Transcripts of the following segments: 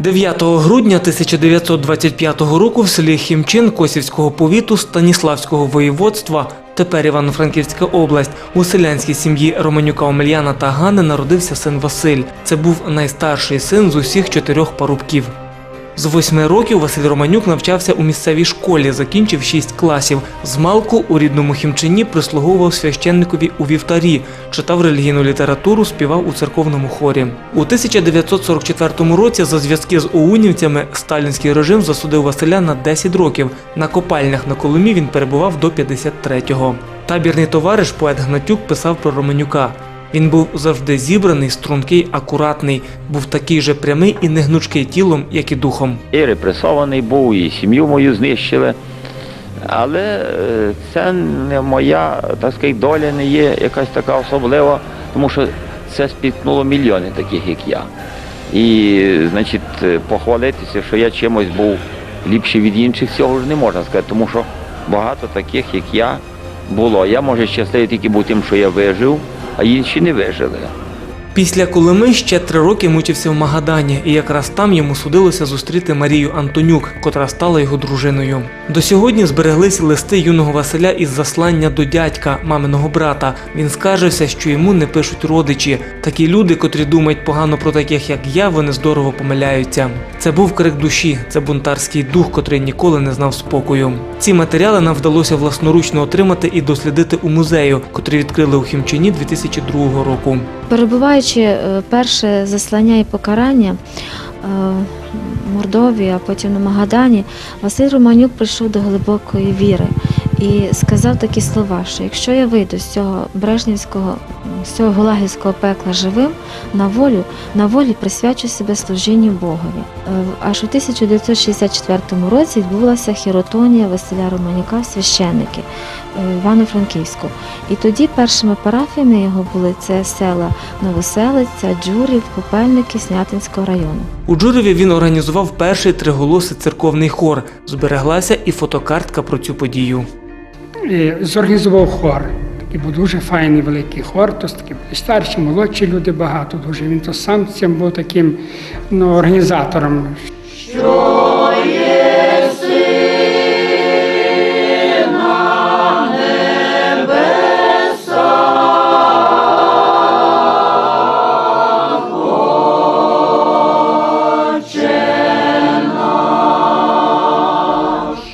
9 грудня 1925 року в селі Хімчин Косівського повіту Станіславського воєводства, тепер Івано-Франківська область, у селянській сім'ї Романюка Омельяна та Гани народився син Василь. Це був найстарший син з усіх чотирьох парубків. З восьми років Василь Романюк навчався у місцевій школі, закінчив шість класів. З малку у рідному Хімчині прислуговував священникові у вівтарі, читав релігійну літературу, співав у церковному хорі. У 1944 році за зв'язки з оунівцями сталінський режим засудив Василя на 10 років. На копальнях на Коломі він перебував до 53-го. Табірний товариш поет Гнатюк писав про Романюка. Він був завжди зібраний, стрункий, акуратний, був такий же прямий і негнучкий тілом, як і духом. І репресований був, і сім'ю мою знищили. Але е, це не моя, так сказати, доля не є якась така особлива, тому що це спіткнуло мільйони таких, як я. І, значить, е, похвалитися, що я чимось був ліпший від інших, цього ж не можна сказати, тому що багато таких, як я, було. Я, може, щасливий тільки був тим, що я вижив, а інші не вижили. Після Колими ще три роки мучився в Магадані, і якраз там йому судилося зустріти Марію Антонюк, котра стала його дружиною. До сьогодні збереглись листи юного Василя із заслання до дядька, маминого брата. Він скаржився, що йому не пишуть родичі. Такі люди, котрі думають погано про таких, як я, вони здорово помиляються. Це був крик душі, це бунтарський дух, котрий ніколи не знав спокою. Ці матеріали нам вдалося власноручно отримати і дослідити у музею, котрий відкрили у Хімчині 2002 року. Перебуваючи е, перше заслання і покарання е, в Мордові, а потім на Магадані, Василь Романюк прийшов до глибокої віри і сказав такі слова, що якщо я вийду з цього брежнівського, з цього гулагівського пекла живим на волю, на волі присвячу себе служінню Богові. Е, Аж у 1964 році відбулася хіротонія Василя Романюка в священники е, Івано-Франківську. І тоді першими парафіями його були це села Новоселиця, Джурів, Попельники Снятинського району. У Джурові він організував перший триголосий церковний хор. Збереглася і фотокартка про цю подію. Зорганізував хор. Такий був дуже файний великий хор, то такі старші, молодші люди багато дуже. Він то сам цим був таким ну, організатором.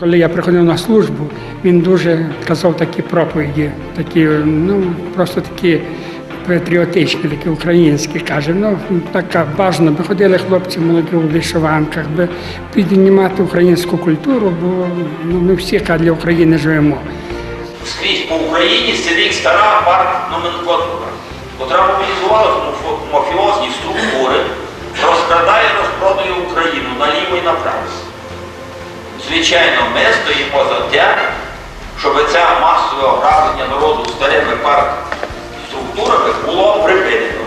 Коли я приходив на службу, він дуже казав такі проповіді, такі, ну просто такі патріотичні, такі українські. Каже, ну така бажано, би ходили хлопці молоді у вишиванках, би піднімати українську культуру, бо ну, ми всі для України живемо. скрізь по Україні сидить стара партноменклатура, котра мобілізувала мафіозні структури, розкрадає, розпродує Україну наліво і направо. Звичайно, ми стоїмо за те, щоб це масове ограблення народу старими партструктурами було припинено.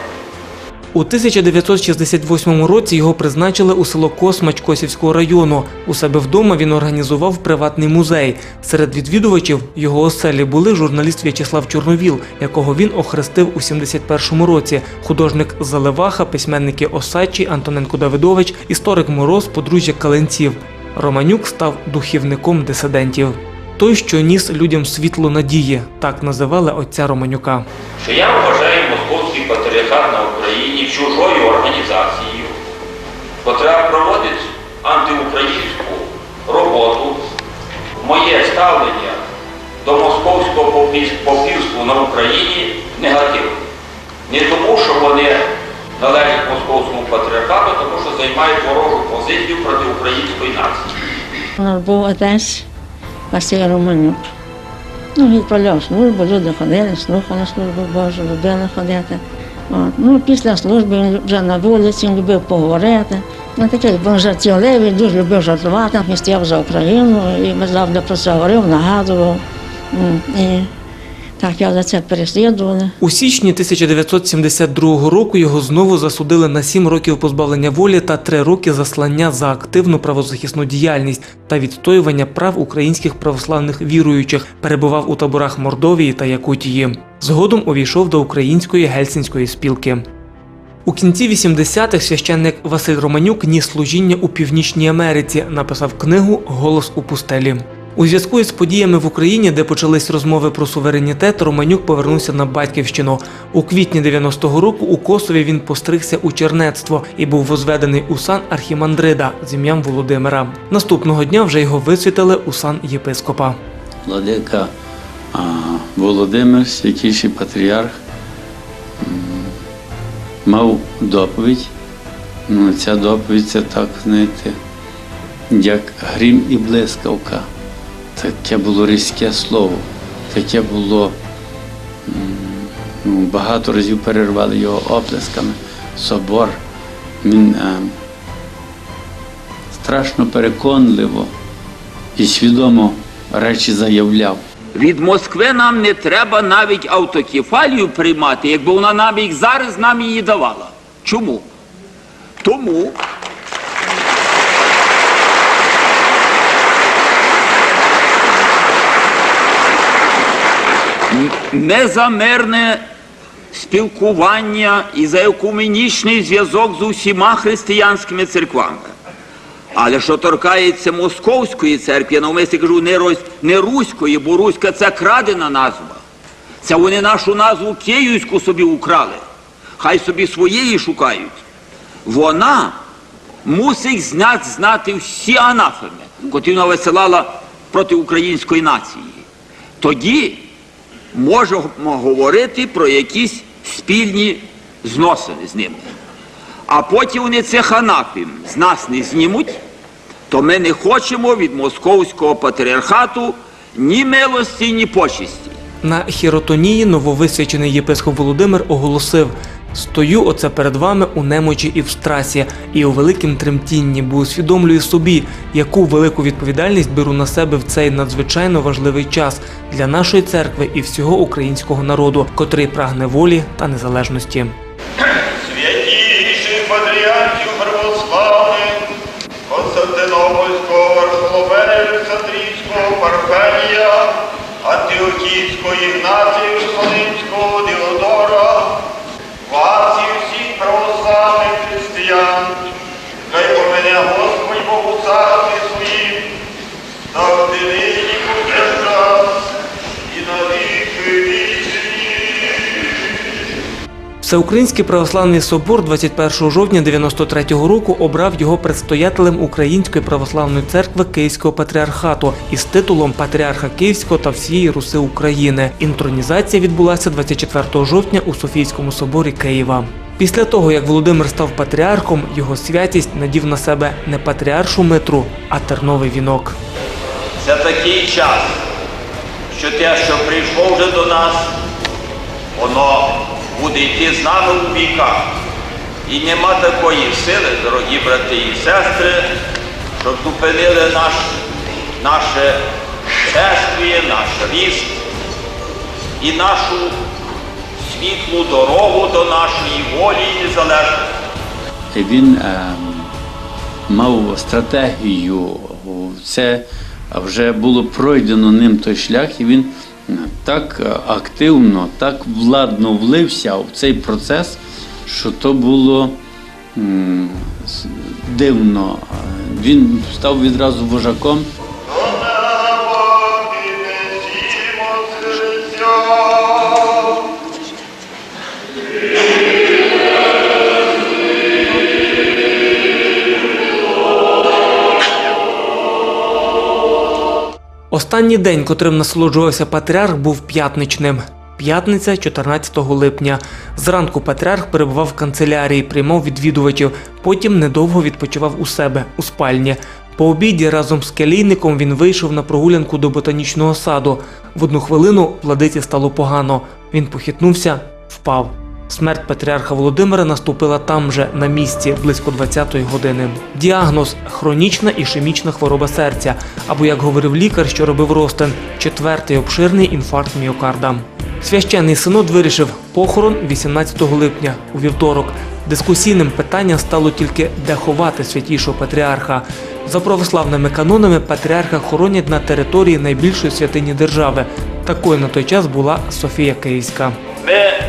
У 1968 році його призначили у село Космач Косівського району. У себе вдома він організував приватний музей. Серед відвідувачів його оселі були журналіст В'ячеслав Чорновіл, якого він охрестив у 71-му році, художник Заливаха, письменники Осадчий, Антоненко Давидович, історик Мороз, подружжя Каленців. Романюк став духівником дисидентів. Той, що ніс людям світло надії, так називали отця Романюка. що я вважаю московський патріархат на Україні чужою організацією, котра проводить антиукраїнську роботу. Моє ставлення до московського попівства на Україні негативне. Не тому, що вони належать московському патріархату, тому що займають ворожу позицію проти української нації. Був отець Василь Романюк. Ну, відправляв службу, люди ходили, слухали службу Божу, любили ходити. От. Ну, після служби він вже на вулиці, він любив поговорити. Ну, такий був жартівливий, дуже любив жартувати, він стояв за Україну і завжди про це говорив, нагадував. І так, я за це переслідували. У січні 1972 року його знову засудили на 7 років позбавлення волі та 3 роки заслання за активну правозахисну діяльність та відстоювання прав українських православних віруючих. Перебував у таборах Мордовії та Якутії. Згодом увійшов до української гельсінської спілки. У кінці 80-х священник Василь Романюк ніс служіння у Північній Америці, написав книгу Голос у пустелі. У зв'язку із подіями в Україні, де почались розмови про суверенітет, Романюк повернувся на батьківщину. У квітні 90-го року у Косові він постригся у чернецтво і був возведений у сан архімандрида з ім'ям Володимира. Наступного дня вже його висвітили у сан єпископа. Владика Володимир, святіший патріарх, мав доповідь. Ну, ця доповідь це так, знаєте, як грім і блискавка. Таке було різке слово, таке було. Ну, багато разів перервали його оплесками. Собор. Він е, страшно переконливо і свідомо речі заявляв. Від Москви нам не треба навіть автокефалію приймати, якби вона навіть зараз нам її давала. Чому? Тому. Не за спілкування і за екуменічний зв'язок з усіма християнськими церквами. Але що торкається московської церкви, я навмисне кажу не, рось, не руської, бо руська це крадена назва. Це вони нашу назву київську собі украли. Хай собі своєї шукають. Вона мусить знати, знати всі анафеми, котрі вона висилала проти української нації. Тоді можемо говорити про якісь спільні зносини з ними. А потім вони це анафем з нас не знімуть, то ми не хочемо від московського патріархату ні милості, ні почесті. На хіротонії нововисвячений єпископ Володимир оголосив: Стою оце перед вами у немочі і в страсі, і у великім тремтінні, бо усвідомлюю собі, яку велику відповідальність беру на себе в цей надзвичайно важливий час для нашої церкви і всього українського народу, котрий прагне волі та незалежності. святійших патріархів православних, Константинопольського, Варфоломея Олександрійського, Парфенія, Антиохійського, Ігнатія Єрусалимського, Диодора, вас і Всеукраїнський православний собор 21 жовтня 93 року обрав його предстоятелем Української православної церкви Київського патріархату із титулом Патріарха Київського та всієї Руси України. Інтронізація відбулася 24 жовтня у Софійському соборі Києва. Після того, як Володимир став патріархом, його святість надів на себе не патріаршу митру, а терновий вінок. Це такий час, що те, що прийшло вже до нас, воно буде йти з нами у віках. І нема такої сили, дорогі брати і сестри, щоб зупинили наш, наше шествіє, наш ріст і нашу світлу дорогу до нашої волі і незалежності. Він е, мав стратегію, це вже було пройдено ним той шлях, і він так е, активно, так владно влився в цей процес, що то було дивно. Е, Він став відразу вожаком. Останній день, котрим насолоджувався патріарх, був п'ятничним. П'ятниця 14 липня. Зранку патріарх перебував в канцелярії, приймав відвідувачів, потім недовго відпочивав у себе у спальні. По обіді разом з келійником він вийшов на прогулянку до ботанічного саду. В одну хвилину владиці стало погано. Він похитнувся, впав. Смерть патріарха Володимира наступила там же, на місці, близько 20-ї години. Діагноз хронічна ішемічна хвороба серця, або, як говорив лікар, що робив розтин, четвертий обширний інфаркт міокарда. Священний синод вирішив похорон 18 липня у вівторок. Дискусійним питанням стало тільки де ховати святішого патріарха. За православними канонами патріарха хоронять на території найбільшої святині держави. Такою на той час була Софія Київська. Ми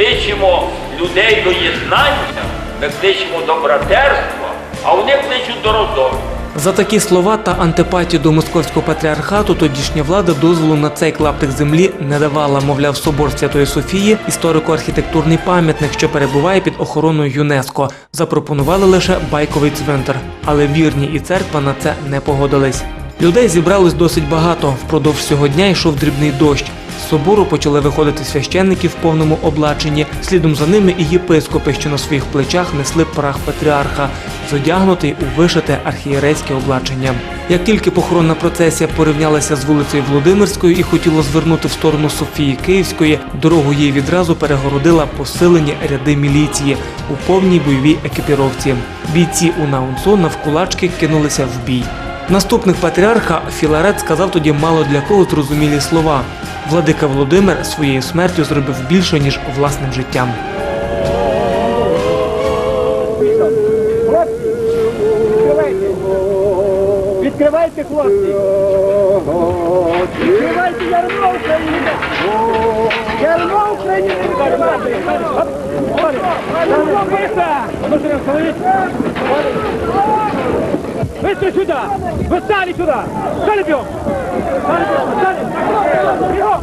кличемо людей до єднання, ми кличемо до братерства, а вони кличуть до роздору. За такі слова та антипатію до московського патріархату тодішня влада дозволу на цей клаптик землі не давала, мовляв, собор Святої Софії, історико-архітектурний пам'ятник, що перебуває під охороною ЮНЕСКО. Запропонували лише байковий цвинтар, але вірні і церква на це не погодились. Людей зібралось досить багато. Впродовж всього дня йшов дрібний дощ. З собору почали виходити священники в повному облаченні. Слідом за ними і єпископи, що на своїх плечах несли прах патріарха, зодягнутий у вишите архієрейське облачення. Як тільки похоронна процесія порівнялася з вулицею Володимирською і хотіла звернути в сторону Софії Київської, дорогу їй відразу перегородила посилені ряди міліції у повній бойовій екіпіровці. Бійці унаунсо навкулачки кинулися в бій. Наступник патріарха Філарет сказав тоді мало для кого зрозумілі слова. Владика Володимир своєю смертю зробив більше, ніж власним життям. Відкривайте, хлопці! Відкривайте ярмо України! Ярмо України! Ярмо Сюди! Ви стали сюди! Стали бьем! Стали бьем! Стали! Бьем!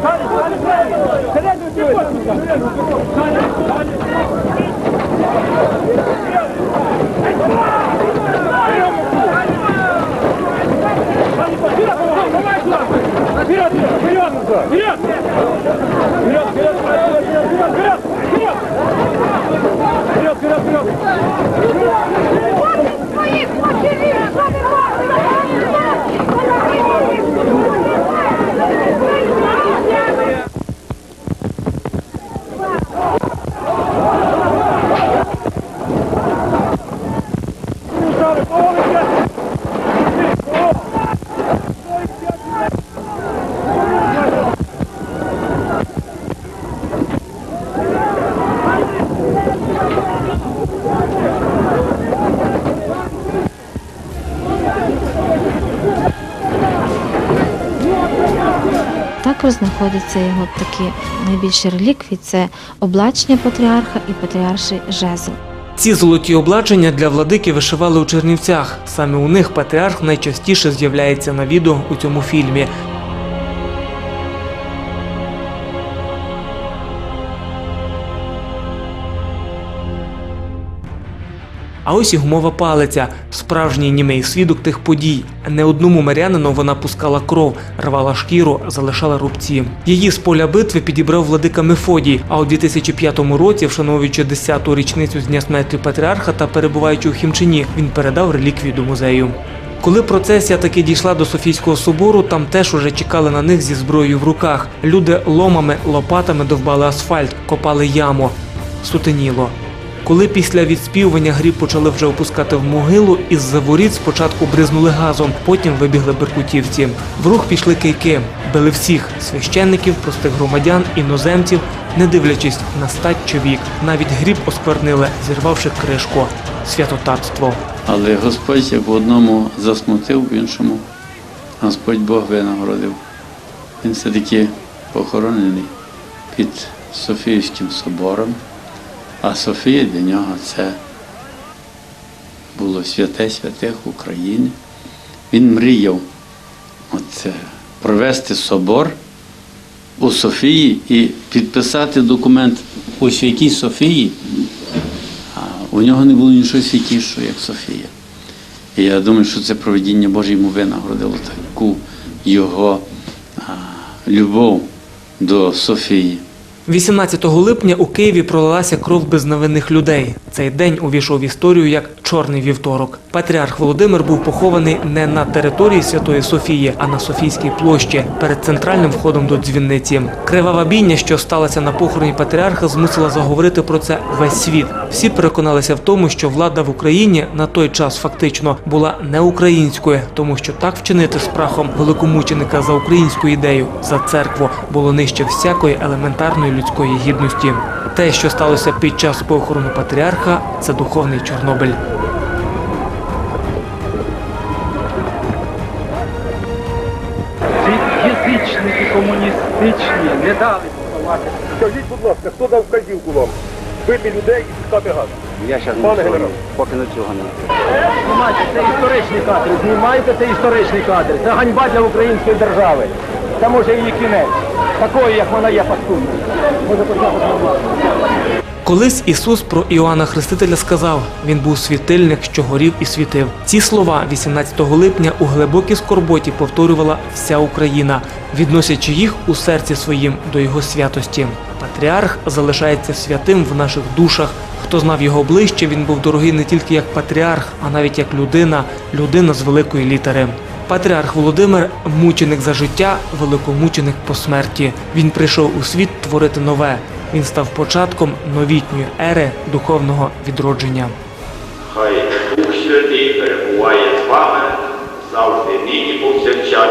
Стали! Стали! Стали! Стали! Стали! Вперед! Вперед! Вперед! Вперед! Вперед! Вперед! Вперед! Вперед! Вперед! Вперед! Ні, хоче вірити! Також знаходяться його такі найбільші реліквії це облачення патріарха і патріарший жезл. Ці золоті облачення для владики вишивали у Чернівцях. Саме у них патріарх найчастіше з'являється на відео у цьому фільмі. А ось і гумова палиця, справжній німий свідок тих подій. Не одному мирянину вона пускала кров, рвала шкіру, залишала рубці. Її з поля битви підібрав владика Мефодій. А у 2005 році, вшановуючи 10-ту річницю з дня смерті патріарха та перебуваючи у Хімчині, він передав реліквію до музею. Коли процесія таки дійшла до Софійського собору, там теж уже чекали на них зі зброєю в руках. Люди ломами, лопатами довбали асфальт, копали яму. Сутеніло. Коли після відспівування гріб почали вже опускати в могилу, із-за воріт спочатку бризнули газом, потім вибігли беркутівці. В рух пішли кийки, били всіх священників, простих громадян, іноземців, не дивлячись на стать чи вік. Навіть гріб осквернили, зірвавши кришку. Святотатство. Але Господь в одному засмутив, в іншому Господь Бог винагородив. Він все-таки похоронений під Софійським собором, а Софія для нього це було святе святих України. Він мріяв от, е, провести собор у Софії і підписати документ у святій Софії. А у нього не було нічого святішого, як Софія. І я думаю, що це проведіння Боже йому винагородило таку його а, любов до Софії. 18 липня у Києві пролилася кров безневинних людей. Цей день увійшов в історію як Чорний вівторок. Патріарх Володимир був похований не на території Святої Софії, а на Софійській площі перед центральним входом до дзвіниці. Кривава бійня, що сталася на похороні патріарха, змусила заговорити про це весь світ. Всі переконалися в тому, що влада в Україні на той час фактично була не українською, тому що так вчинити з прахом великомученика за українську ідею, за церкву було нижче всякої елементарної людської гідності. Те, що сталося під час похорону патріарха, це духовний Чорнобиль. Язичники комуністичні не дали поховати. Скажіть, будь ласка, хто дав вказівку вам? Бити людей і пускати газ. Я зараз Пане генерал. поки на цього не. Знімайте, це історичні кадри. Знімайте це історичні кадри. Це ганьба для української держави. Це може її кінець. Такої, як вона є паскудною. Може почати. Колись Ісус про Іоанна Хрестителя сказав: він був світильник, що горів і світив. Ці слова 18 липня у глибокій скорботі повторювала вся Україна, відносячи їх у серці своїм до його святості. Патріарх залишається святим в наших душах. Хто знав його ближче, він був дорогий не тільки як патріарх, а навіть як людина, людина з великої літери. Патріарх Володимир мученик за життя, великомученик по смерті. Він прийшов у світ творити нове. Він став початком новітньої ери духовного відродження. Хай Дух Святий перебуває з вами завжди нині повсякчас